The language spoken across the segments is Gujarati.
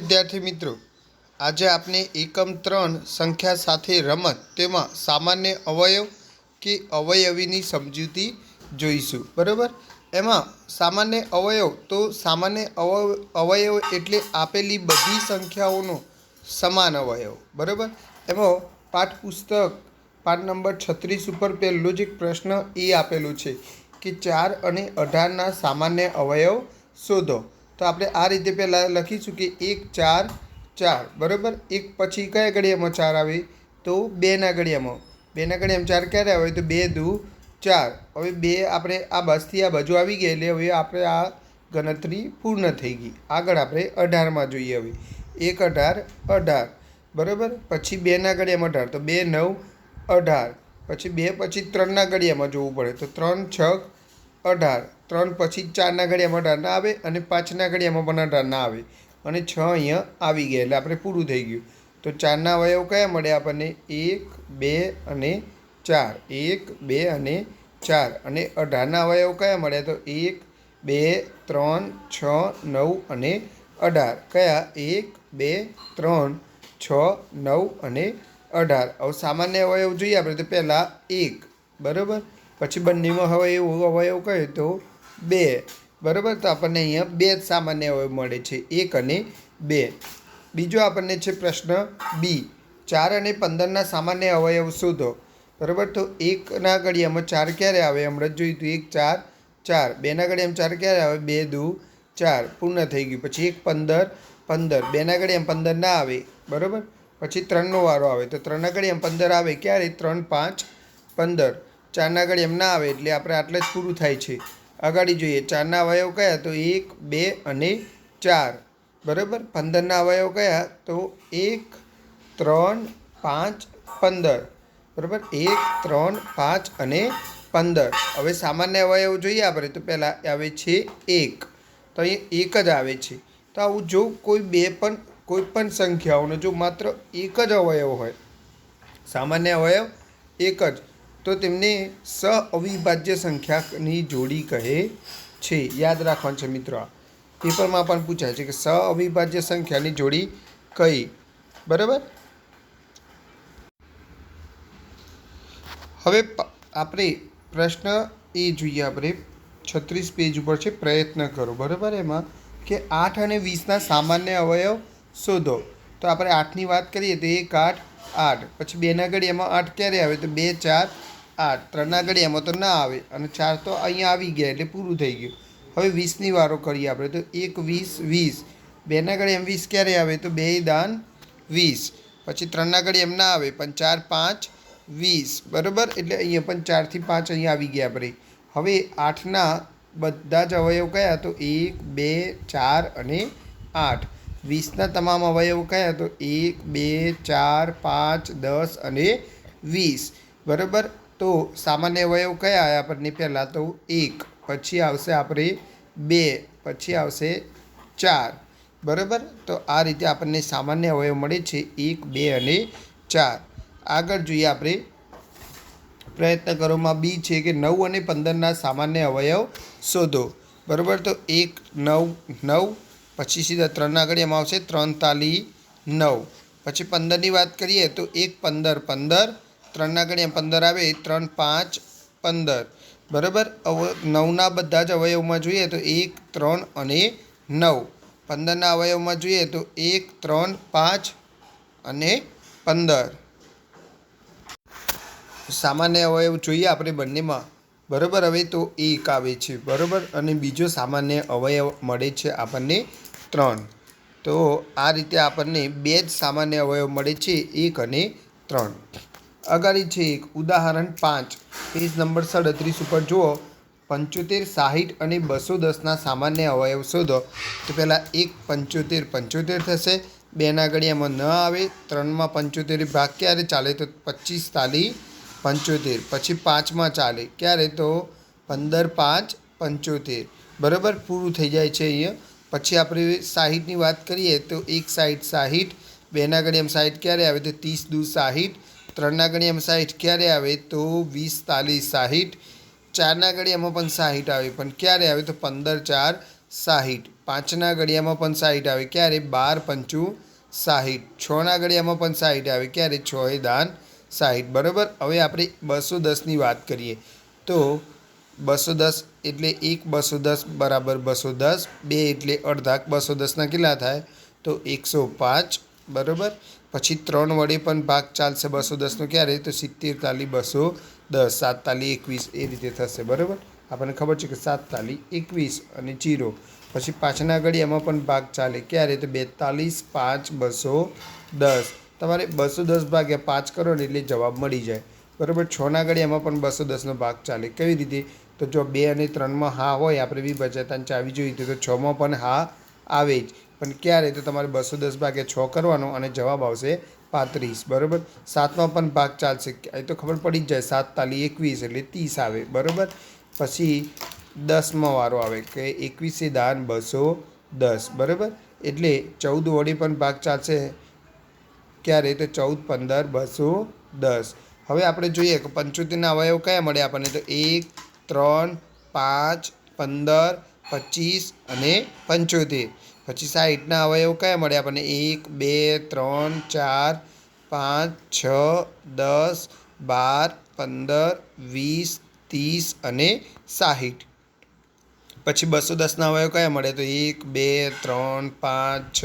વિદ્યાર્થી મિત્રો, આજે આપણે એકમ ત્રણ સંખ્યા સાથે રમત તેમાં સામાન્ય અવયવ કે અવયવીની સમજૂતી જોઈશું, બરાબર? એમાં સામાન્ય અવયવ તો સામાન્ય અવ, અવયવ એટલે આપેલી બધી સંખ્યાઓનો સમાન અવયવ, બરાબર? એમાં પાઠપુસ્તક, પાઠ નંબર છત્રીસ ઉપર પહેલો જ એક પ્રશ્ન એ આપેલો છે કે ચાર અને અઢારના સામાન્ય અવયવ શોધો. તો આપણે આ રીતે પહેલાં લખીશું કે એક ચાર ચાર, બરાબર? એક પછી કયા ઘડિયામાં ચાર આવે? તો બેના ઘડિયામાં બેના ઘડિયામાં ચાર ક્યારે આવે? તો બે દુ ચાર. હવે બે આપણે આ બસથી આ બાજુ આવી ગઈ એટલે હવે આપણે આ ગણતરી પૂર્ણ થઈ ગઈ. આગળ આપણે અઢારમાં જોઈએ હવે. એક અઢાર અઢાર. બરાબર? પછી બેના ઘડિયામાં અઢાર. તો બે, નવ, અઢાર. પછી બે, પછી ત્રણના ઘડિયામાં જોવું પડે. તો ત્રણ, છ અઢાર. ત્રણ પછી ચારના ઘડિયામાં અઢાર ના આવે અને પાંચના ઘડિયામાં પણ અઢાર ના આવે. અને છ અહીંયા આવી ગયા એટલે આપણે પૂરું થઈ ગયું. તો ચારના અવયવ કયા મળે આપણને? એક, બે અને ચાર. એક, બે અને ચાર. અને અઢારના અવયવ કયા મળ્યા તો એક, બે, ત્રણ, છ, નવ અને અઢાર. કયા? એક, બે, ત્રણ, છ, નવ અને અઢાર. હવે સામાન્ય અવયવ જોઈએ આપણે તો પહેલાં એક. બરાબર? પછી બંનેમાં હવે એવું અવયવ કહે તો બે. બરાબર? તો આપણને અહીંયા બે જ સામાન્ય અવયવ મળે છે. એક અને બે. બીજો આપણને છે પ્રશ્ન બી. ચાર અને પંદરના સામાન્ય અવયવ શોધો. બરાબર? તો એકના ઘડિયામાં ચાર ક્યારે આવે? હમણાં જોયું હતું એક, ચાર ચાર. બેના ઘડિયામાં ચાર ક્યારે આવે? બે, દુ, ચાર. પૂર્ણ થઈ ગયું. પછી એક, પંદર પંદર. બેના ઘડિયામાં પંદર ના આવે. બરાબર? પછી ત્રણનો વારો આવે. તો ત્રણના ઘડિયામાં પંદર આવે. ક્યારે? ત્રણ, પાંચ, પંદર. ચારના આગળ એમ ના આવે એટલે આપણે આટલે જ પૂરું થાય છે. આગળ જોઈએ, ચારના અવયવ કયા? તો એક, બે અને ચાર. બરાબર? પંદરના અવયવ કયા? તો એક, ત્રણ, પાંચ, પંદર. બરાબર? એક, ત્રણ, પાંચ અને પંદર. હવે સામાન્ય અવયવ જોઈએ આપણે, તો પહેલાં આવે છે એક. તો અહીં એક જ આવે છે. તો આવું જો કોઈ બે પણ, કોઈ પણ સંખ્યાઓનો જો માત્ર એક જ અવયવ હોય, સામાન્ય અવયવ એક જ. તો તેમને સ અવિભાજ્ય સંખ્યાની જોડી કહે છે. યાદ રાખવાનું છે મિત્રો પેપરમાં પણ પૂછાય છે કે સ અવિભાજ્ય સંખ્યાની જોડી કઈ? બરાબર? હવે આપણે પ્રશ્ન એ જોઈએ આપણે. છત્રીસ પેજ ઉપર છે, પ્રયત્ન કરો. બરાબર એમાં? કે આઠ અને વીસના સામાન્ય અવયવ શોધો. તો આપણે આઠની વાત કરીએ તો એક આઠ આઠ. પછી બેના ઘડિયામાં આઠ ક્યારે આવે? તો બે, ચાર આઠ ત્રણના એમાં તો ના આવે અને ચાર તો અહીંયા આવી ગયા એટલે પૂરું થઈ ગયું. હવે વીસની વારો કરીએ આપણે તો એક વીસ વીસ. બેના એમ વીસ ક્યારે આવે તો બે દાન વીસ. પછી ત્રણના એમ ના આવે પણ ચાર પાંચ વીસ. બરાબર? એટલે અહીંયા પણ ચારથી પાંચ અહીંયા આવી ગયા આપણે. હવે આઠના બધા જ અવયવ કયા? તો એક, બે, ચાર અને આઠ. વીસના તમામ અવયવ કયા? તો એક, બે, ચાર, પાંચ, દસ અને વીસ. બરાબર? તો સામાન્ય અવયવ કયા આવ્યા આપણને પહેલાં તો એક, પછી આવશે આપણે બે, પછી આવશે ચાર. બરાબર? તો આ રીતે આપણને સામાન્ય અવયવ મળે છે એક, બે અને ચાર. આગળ જોઈએ આપણે પ્રયત્ન કરોમાં બી છે કે નવ અને પંદરના સામાન્ય અવયવ શોધો. બરાબર? તો એક, નવ નવ, પછી સીધા ત્રણના આગળ એમાં આવશે ત્રણ તાલી નવ. પછી પંદરની વાત કરીએ તો એક, પંદર પંદર ત્રણના ગણ્યા પંદર આવે ત્રણ પાંચ પંદર. બરાબર? અવ નવના બધા જ અવયવમાં જોઈએ તો એક, ત્રણ અને નવ. પંદરના અવયવમાં જોઈએ તો એક, ત્રણ, પાંચ અને પંદર. સામાન્ય અવયવ જોઈએ આપણે બંનેમાં. બરાબર? હવે તો એક આવે છે. બરાબર? અને બીજો સામાન્ય અવયવ મળે છે આપણને ત્રણ. તો આ રીતે આપણને બે જ સામાન્ય અવયવ મળે છે, એક અને ત્રણ. અગાડી છે એક. ઉદાહરણ પાંચ. પેજ નંબર સડત્રીસ ઉપર જુઓ. પંચોતેર, સાહીઠ અને બસો દસના સામાન્ય અવયવ શોધો. તો પહેલાં એક પંચોતેર પંચોતેર થશે. બેના ગળિયામાં ન આવે. ત્રણમાં પંચોતેર ભાગ ક્યારે ચાલે? તો પચીસ તાલી પંચોતેર. પછી પાંચમાં ચાલે. ક્યારે? તો પંદર પાંચ પંચોતેર. બરાબર? પૂરું થઈ જાય છે અહીંયા. પછી આપણે સાહીઠની વાત કરીએ તો એક સાઈડ સાહીઠ. બેના ગળિયામાં સાહીઠ ક્યારે આવે? તો ત્રીસ દૂ સાહીઠ. ત્રણના ઘડિયામાં સાહીઠ ક્યારે આવે તો વીસ તાલીસ સાહીઠ. ચારના ઘડિયામાં પણ સાહીઠ આવે, પણ ક્યારે આવે તો પંદર, ચાર, સાહીઠ. પાંચના ગળિયામાં પણ સાહીઠ આવે, ક્યારે? બાર, પંચું, સાહીઠ. છના ગળિયામાં પણ સાહીઠ આવે, ક્યારે? છ એ દાન સાહીઠ. બરાબર? હવે આપણે બસો દસની વાત કરીએ. તો બસો દસ એટલે એક, બસો દસ બરાબર બસો દસ, બે એટલે અડધાક બસો દસના કેટલા થાય? તો એકસો પાંચ. બરાબર? પછી ત્રણ વડે પણ ભાગ ચાલશે બસો દસનો. ક્યારે? તો સિત્તેર તાલી બસો દસ, સાત તાલી એકવીસ, એ રીતે થશે. બરાબર? આપણને ખબર છે કે સાત તાલી એકવીસ અને જીરો. પછી પાછળના એમાં પણ ભાગ ચાલે. ક્યારે? તો બેતાલીસ, પાંચ, બસો દસ. તમારે બસો દસ ભાગ્યા પાંચ કરો ને એટલે જવાબ મળી જાય. બરાબર? છના ઘડિયામાં પણ બસો દસનો ભાગ ચાલે. કેવી રીતે? તો જો બે અને ત્રણમાં હા હોય, આપણે બી બચાતાને ચાવી જોઈએ તો છમાં પણ હા આવે જ. પણ ક્યારે તો તમારે બસો દસ ભાગે છ કરવાનો અને જવાબ આવશે પાંત્રીસ, બરાબર? સાતમાં પણ ભાગ ચાલશે. એ તો ખબર પડી જ જાય, સાત તાલી એકવીસ એટલે ત્રીસ આવે, બરાબર? પછી દસમાં વારો આવે કે એકવીસે દાન બસો દસ, બરાબર? એટલે ચૌદ વડે પણ ભાગ ચાલશે. ક્યારે? તો ચૌદ, પંદર, બસો દસ. હવે આપણે જોઈએ કે પંચોતેરના અવયવ કયા મળે આપણને? તો એક, ત્રણ, પાંચ, પંદર, પચીસ અને પંચોતેર. પછી સાઠના અવયવ કયા મળે આપણને? એક, બે, ત્રણ, ચાર, પાંચ, છ, દસ, બાર, પંદર, વીસ, ત્રીસ અને સાહીઠ. પછી બસો દસના અવયવ કયા મળે તો એક, બે, ત્રણ, પાંચ, છ,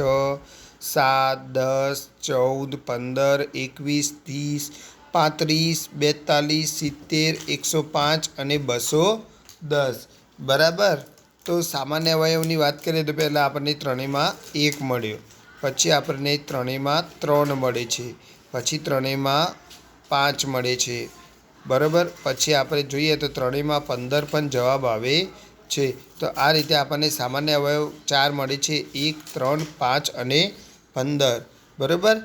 સાત, દસ, ચૌદ, પંદર, એકવીસ, ત્રીસ, પાંત્રીસ, બેતાલીસ, સિત્તેર, એકસો પાંચ અને બસો દસ. બરાબર? તો સામાન્ય અવયવની વાત કરીએ તો પહેલાં આપણને ત્રણેયમાં એક મળ્યો. પછી આપણને ત્રણેયમાં ત્રણ મળે છે. પછી ત્રણેયમાં પાંચ મળે છે. બરાબર? પછી આપણે જોઈએ તો ત્રણેયમાં પંદર પણ જવાબ આવે છે. તો આ રીતે આપણને સામાન્ય અવયવ ચાર મળે છે. એક, ત્રણ, પાંચ અને પંદર. બરાબર?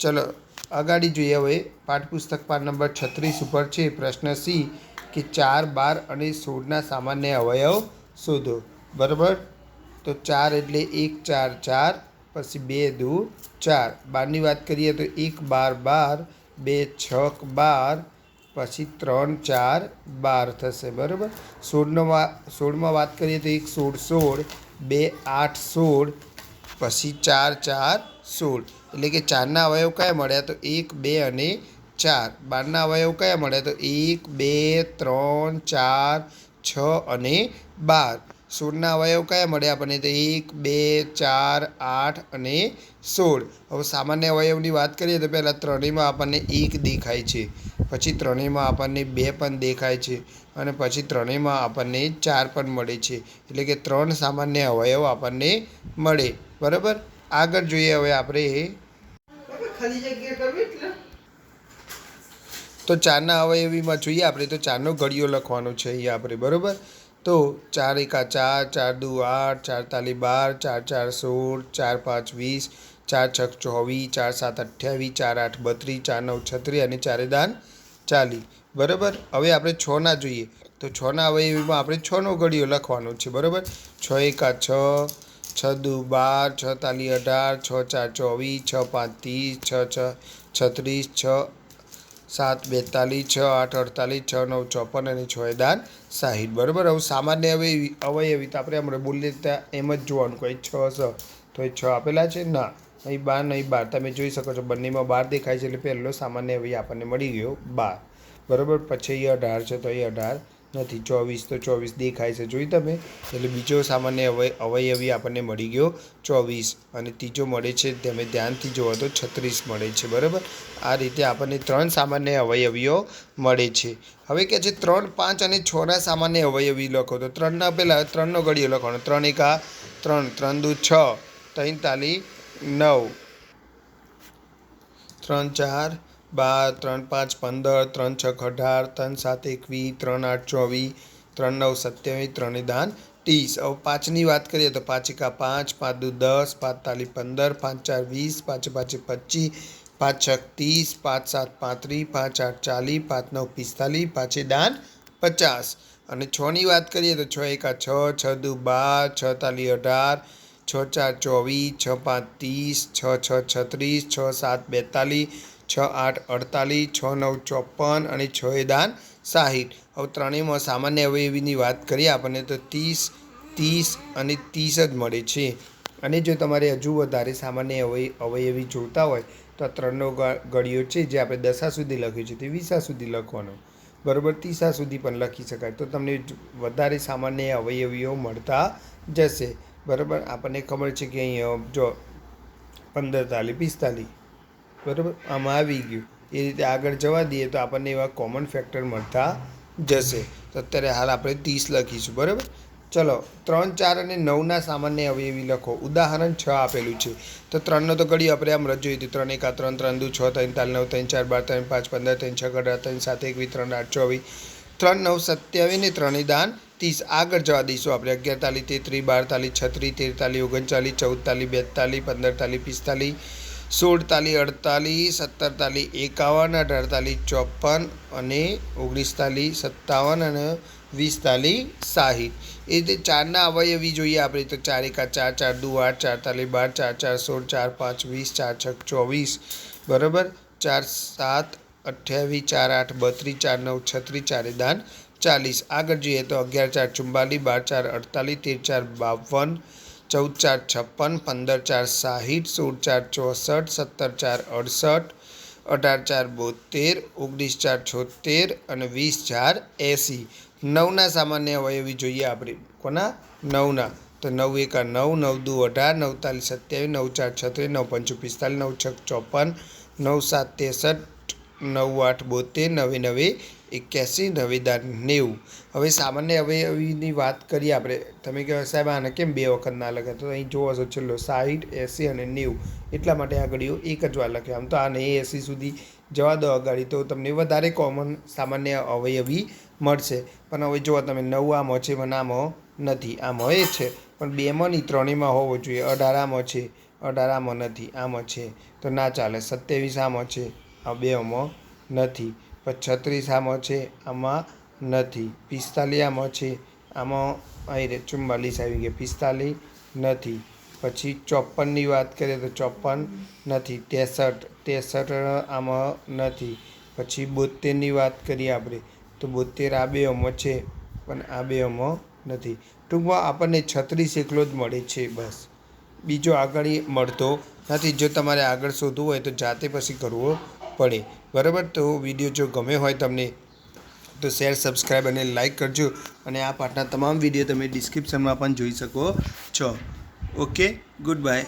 ચલો, આગાડી જોઈએ હવે. પાઠપુસ્તક પાઠ નંબર છત્રીસ ઉપર છે પ્રશ્ન સી કે ચાર, બાર અને સોળના સામાન્ય અવયવ શોધો. બરાબર? તો ચાર એટલે એક, ચાર ચાર, પછી બે, દુ, ચાર. બારની વાત કરીએ તો એક, બાર બાર, બે છક બાર, પછી ત્રણ, ચાર, બાર થશે. બરાબર? સોળનો સોળમાં વાત કરીએ તો એક સોળ સોળ, બે, આઠ, સોળ, પછી ચાર ચાર, સોળ. એટલે કે ચારના અવયવ કયા મળ્યા? તો એક, બે અને ચાર. બારના અવયવ કયા મળ્યા? તો એક, બે, ત્રણ, ચાર છ અને બાર. સોળના અવયવ કયા મળ્યા? આપણને તો એક, બે, ચાર, આઠ અને સોળ. હવે સામાન્ય અવયવની વાત કરીએ તો પહેલાં ત્રણેયમાં આપણને એક દેખાય છે. પછી ત્રણેયમાં આપણને બે પણ દેખાય છે અને પછી ત્રણેયમાં આપણને ચાર પણ મળે છે. એટલે કે ત્રણ સામાન્ય અવયવ આપણને મળે. બરાબર? આગળ જોઈએ હવે આપણે ખાલી જગ્યા કરવી તો ચારના અવયવીમાં જોઈએ આપણે, તો ચારનો ઘડિયો લખવાનો છે અહીંયા આપણે, બરાબર? તો ચાર એકા ચાર ચાર દુ આઠ, ચાર તાલી બાર, ચાર ચાર સોળ, ચાર પાંચ વીસ, ચાર છક ચોવીસ, ચાર સાત અઠ્યાવીસ, ચાર આઠ બત્રીસ, ચાર નવ છત્રીસ અને ચારે દાન ચાલી બરાબર? હવે આપણે છના જોઈએ, તો છના અવયવીમાં આપણે છનો ઘડિયો લખવાનો છે, બરાબર? છ એકા છ છ દુ બાર, છ તાલી અઢાર, છ ચાર ચોવીસ, છ પાંચ ત્રીસ, છ છ, છત્રીસ, છ સાત, બેતાલીસ, છ, આઠ, અડતાલીસ, છ, નવ, ચોપન અને છ એ દાન સાહીઠ. બરાબર? હવે સામાન્ય અવયવી અવયવી તો આપણે બોલીએ ત્યાં એમ જ જોવાનું. કોઈ છ છ તો એ છ આપેલા છે? ના. અહીં બાર નહીં, બાર. તમે જોઈ શકો છો, બંનેમાં બાર દેખાય છે એટલે પહેલો સામાન્ય અવયવી આપણને મળી ગયો બાર. બરાબર? પછી એ અઢાર છે, તો એ અઢાર. નથી, ચોવીસ તો ચોવીસ દેખાય છે. જોઈ તમે? એટલે બીજો સામાન્ય અવય, અવયવી આપણને મળી ગયો ચોવીસ. અને ત્રીજો મળે છે, તમે ધ્યાનથી જોવો તો છત્રીસ મળે છે, બરાબર? આ રીતે આપણને ત્રણ સામાન્ય અવયવીઓ મળે છે. હવે કે છે ત્રણ, પાંચ અને છના સામાન્ય અવયવી લખો તો ત્રણના પહેલાં ત્રણનો ઘડિયો લખવાનો. ત્રણ એકા ત્રણ ત્રણ દુ છ, ત્રણ નવ. ત્રણ ચાર બાર, ત્રણ, પાંચ, પંદર, ત્રણ છક અઢાર, ત્રણ, સાત એકવીસ ત્રણ, આઠ, ચોવીસ, ત્રણ, નવ, સત્યાવીસ ત્રણ દાન ત્રીસ. હવે પાંચની વાત કરીએ તો પાંચ એકા પાંચ પાંચ દુ દસ, પાંચ તાલી પંદર, પાંચ ચાર વીસ, પાંચ પાંચે પચીસ, પાંચ છક ત્રીસ, પાંચ સાત પાંત્રીસ, પાંચ આઠ ચાલીસ, પાંચ નવ પિસ્તાલીસ, પાંચે દાન પચાસ. અને છની વાત કરીએ તો છ એકા છ છ દુ બાર, છ તાલી અઢાર, છ ચાર ચોવીસ, છ પાંચ ત્રીસ, છ છ છત્રીસ, છ સાત બેતાલીસ છ આઠ અડતાલીસ, છ નવ ચોપન અને છ એ દાન સાહીઠ. હવે ત્રણેયમાં સામાન્ય અવયવીની વાત કરીએ, આપણને તો ત્રીસ ત્રીસ અને ત્રીસ જ મળે છે. અને જો તમારે હજુ વધારે સામાન્ય અવય, અવયવી જોતા હોય, તો આ ત્રણનો ગળિયો છે, જે આપણે દશા સુધી લખ્યું છે, તે વીસા સુધી લખવાનો. બરાબર, ત્રીસા સુધી પણ લખી શકાય. તો તમને વધારે સામાન્ય અવયવીઓ મળતા જશે. બરાબર, આપણને ખબર છે કે અહીં જો પંદર તાલી પિસ્તાલી બરાબર? આમાં આવી ગયું. એ રીતે આગળ જવા દઈએ તો આપણને એવા કોમન ફેક્ટર મળતા જશે. તો અત્યારે હાલ આપણે ત્રીસ લખીશું, બરાબર? ચલો, ત્રણ, ચાર અને નવના સામાન્ય અવયવી લખો. ઉદાહરણ છ આપેલું છે. તો ત્રણનો તો ઘડી આપણે આમ રજૂ હતી. ત્રણ એકા ત્રણ ત્રણ, દુ, છ, ત્રણ તાલ નવ, ત્રણ, ચાર, બાર, ત્રણ, પાંચ, પંદર, ત્રણ, છ અઢાર ત્રણ, સાત એકવીસ ત્રણ, આઠ, ચોવીસ. ત્રણ, નવ, સત્યાવીસ ને ત્રણે દાન ત્રીસ. આગળ જવા દઈશું આપણે. અગિયાર તાલી તેત્રીસ બાર તાલી છત્રીસ તેર તાલી ઓગણચાલીસ ચૌદ તાલી બેતાલીસ પંદર તાલી પિસ્તાલીસ. સોળ તાલી અડતાલીસ સત્તર તાલી એકાવન અઢાર તાલી ચોપન અને ઓગણીસ તાલી સત્તાવન અને વીસ તાલી સાહીઠ. એ રીતે ચારના અવયવી જોઈએ આપણે, તો ચાર એકા ચાર ચાર દુ આઠ ચાર તાલી બાર, ચાર ચાર સોળ, ચાર, પાંચ, વીસ, ચાર, છ, ચોવીસ. બરાબર? ચાર, સાત અઠ્યાવીસ ચાર, આઠ, બત્રીસ, ચાર, નવ, છત્રીસ, ચારે દાન ચાલીસ. આગળ જોઈએ તો અગિયાર, ચાર ચુમ્બાલીસ બાર, ચાર અડતાલીસ તેર, ચાર, બાવન ચૌદ ચાર છપ્પન પંદર ચાર સાહીઠ, સોળ ચાર ચોસઠ સત્તર ચાર અડસઠ, અઢાર ચાર બોતેર, ઓગણીસ ચાર છોતેર અને વીસ ચાર એંસી. નવના સામાન્ય અવયવી જોઈએ આપણે. કોના? નવના. તો નવ એકા નવ નવ દુ અઢાર, નવ તાલી સત્યાવીસ, નવ ચાર છત્રીસ, નવ પંચું પિસ્તાલીસ નવ છ ચોપન, નવ સાત ત્રેસઠ નવ આઠ બોતેર, નવે નવે એક્યાસી, નવે દાર નેવું. હવે સામાન્ય અવયવીની વાત કરીએ આપણે, તમે કહો સાહેબ, આને કેમ બે વખત ના લખે? તો અહીં જોવો છો છેલ્લો સાઠ એંસી અને નેવું. એટલા માટે આ ઘડીઓ એક જ વાર લખ્યો. આમ તો આને એંસી સુધી જવા દો અગાડી, તો તમને વધારે કોમન સામાન્ય અવયવી મળશે. પણ હવે જોવા તમે, નવ આમ છે, પણ આમ નથી. આમ એ છે. પણ બેમાં નહીં, ત્રણેયમાં હોવો જોઈએ. અઢાર આમ છે અઢાર આમ નથી. આમ છે. તો ના ચાલે. સત્યાવીસ આમ છે. આ બે આમાં નથી. છત્રીસ આમાં છે, આમાં નથી. પિસ્તાલીસ આમાં છે, આમાં અહીં રે ચુમ્માલીસ આવી ગયા. પિસ્તાલીસ નથી. પછી ચોપનની વાત કરીએ તો ચોપન નથી. ત્રેસઠ ત્રેસઠ આમાં નથી. પછી બોતેરની વાત કરીએ આપણે, તો બોતેર આ બે અમો છે, પણ આ બે અમો નથી. ટૂંકમાં આપણને છત્રીસ એકલો જ મળે છે બસ. બીજો આગળ મળતો નથી. જો તમારે આગળ શોધવું હોય તો જાતે પછી કરવો પડે. બરાબર? તો વીડિયો જો ગમે હોય તમને, તો શેર સબસ્ક્રાઈબ અને લાઇક કરજો. અને આ પાઠના તમામ વીડિયો તમે ડિસ્ક્રિપ્શનમાં પણ જોઈ શકો છો. Okay good bye